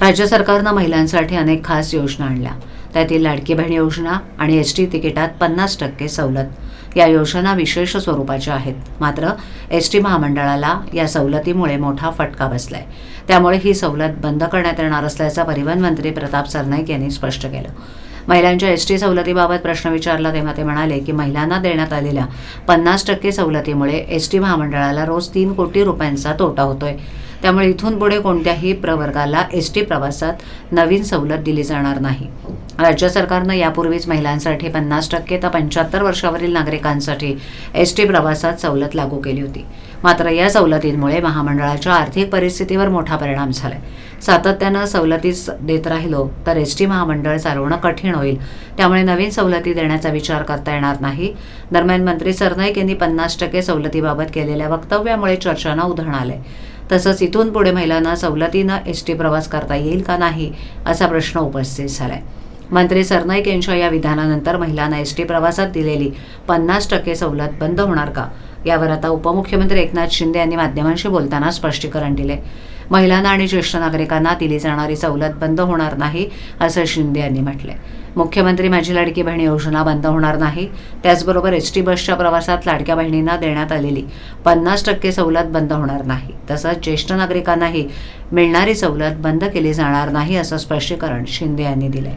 राज्य सरकारनं महिलांसाठी अनेक खास योजना आणल्या. त्यातील लाडकी बहीण योजना आणि एस टी तिकिटात पन्नास टक्के सवलत. या योजना विशेष स्वरूपाच्या आहेत. मात्र एस टी महामंडळाला या सवलतीमुळे मोठा फटका बसलाय. त्यामुळे ही सवलत बंद करण्यात येणार असल्याचं परिवहन मंत्री प्रताप सरनाईक यांनी स्पष्ट केलं. महिलांच्या एस टी सवलतीबाबत प्रश्न विचारला तेव्हा ते म्हणाले की महिलांना देण्यात आलेल्या पन्नास टक्के सवलतीमुळे एस टी महामंडळाला रोज तीन कोटी रुपयांचा तोटा होतोय. त्यामुळे इथून पुढे कोणत्याही प्रवर्गाला एस टी प्रवासात नवीन सवलत दिली जाणार नाही. राज्य सरकारनं यापूर्वीच महिलांसाठी पन्नास टक्के तर पंच्याहत्तर वर्षावरील नागरिकांसाठी एस टी प्रवासात सवलत लागू केली होती. मात्र या सवलतींमुळे महामंडळाच्या आर्थिक परिस्थितीवर मोठा परिणाम झालाय. सातत्यानं सवलतीच देत राहिलो तर एस टी महामंडळ चालवणं कठीण होईल. त्यामुळे नवीन सवलती देण्याचा विचार करता येणार नाही. दरम्यान मंत्री सरनाईक यांनी पन्नास टक्के सवलतीबाबत केलेल्या वक्तव्यामुळे चर्चांना उधाण आलंय तसंच इथून पुढे महिलांना सवलतीनं एस टी प्रवास करता येईल का नाही असा प्रश्न उपस्थित झाला आहे मंत्री सरनाईक यांच्या या विधानानंतर महिलांना एस टी प्रवासात दिलेली पन्नास टक्के सवलत बंद होणार का? यावर आता उपमुख्यमंत्री एकनाथ शिंदे यांनी माध्यमांशी बोलताना स्पष्टीकरण दिले. महिलांना आणि ज्येष्ठ नागरिकांना दिली जाणारी सवलत बंद होणार नाही असं शिंदे यांनी म्हटले मुख्यमंत्री माझी लाडकी बहीण योजना बंद होणार नाही. त्याचबरोबर एस टी बसच्या प्रवासात लाडक्या बहिणींना देण्यात आलेली पन्नास टक्के सवलत बंद होणार नाही. तसंच ज्येष्ठ नागरिकांनाही मिळणारी सवलत बंद केली जाणार नाही असं स्पष्टीकरण शिंदे यांनी दिलंय.